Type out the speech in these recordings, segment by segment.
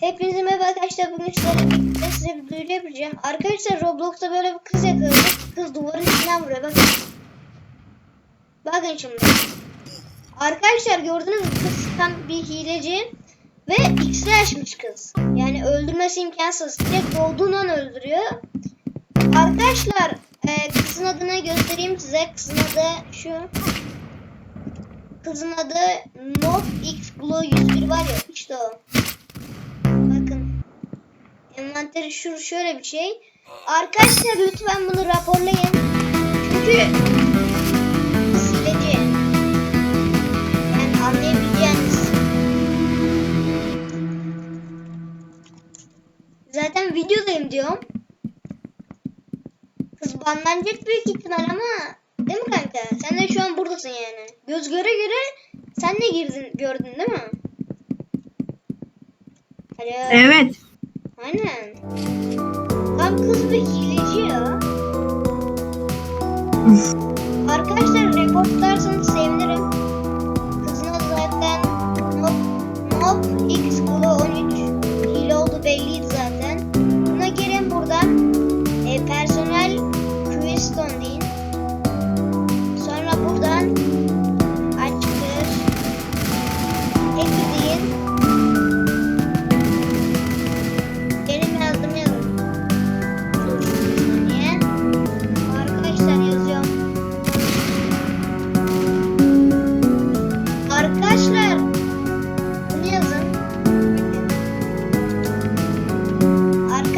Hepinize merhaba arkadaşlar. Bugün sizlerle birlikte size bir duyuru yapacağım. Arkadaşlar Roblox'ta böyle bir kız yakaladık. Kız duvarın içinden vuruyor. Bakın. Bakın şimdi. Arkadaşlar gördünüz mü? Kız tam bir hileci. Ve X'li açmış kız. Yani öldürmesi imkansız. Direkt doğduğundan öldürüyor. Arkadaşlar e, kızın adını göstereyim size. Kızın adı şu. Kızın adı Nob X Glow 101 var ya işte o. Envanteri şu şöyle bir şey. Arkadaşlar lütfen bunu raporlayın. Çünkü sileci. Yani anlayabileceğiniz. Zaten videodayım diyorum. Kız banlanacak büyük ihtimal ama değil mi kanka? Sen de şu an buradasın yani. Göz göre göre sen de girdin gördün değil mi? Alo. Evet. Aynen. Tam kız bir hileci ya. Arkadaşlar reportlarsanız sevinirim. Kızın adı zaten Mob, Mob X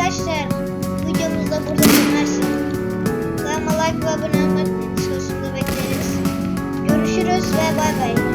arkadaşlar videomuzda burada dinlersin. Kanalıma like ve abone olmak için bekleriniz. Görüşürüz ve bay bay.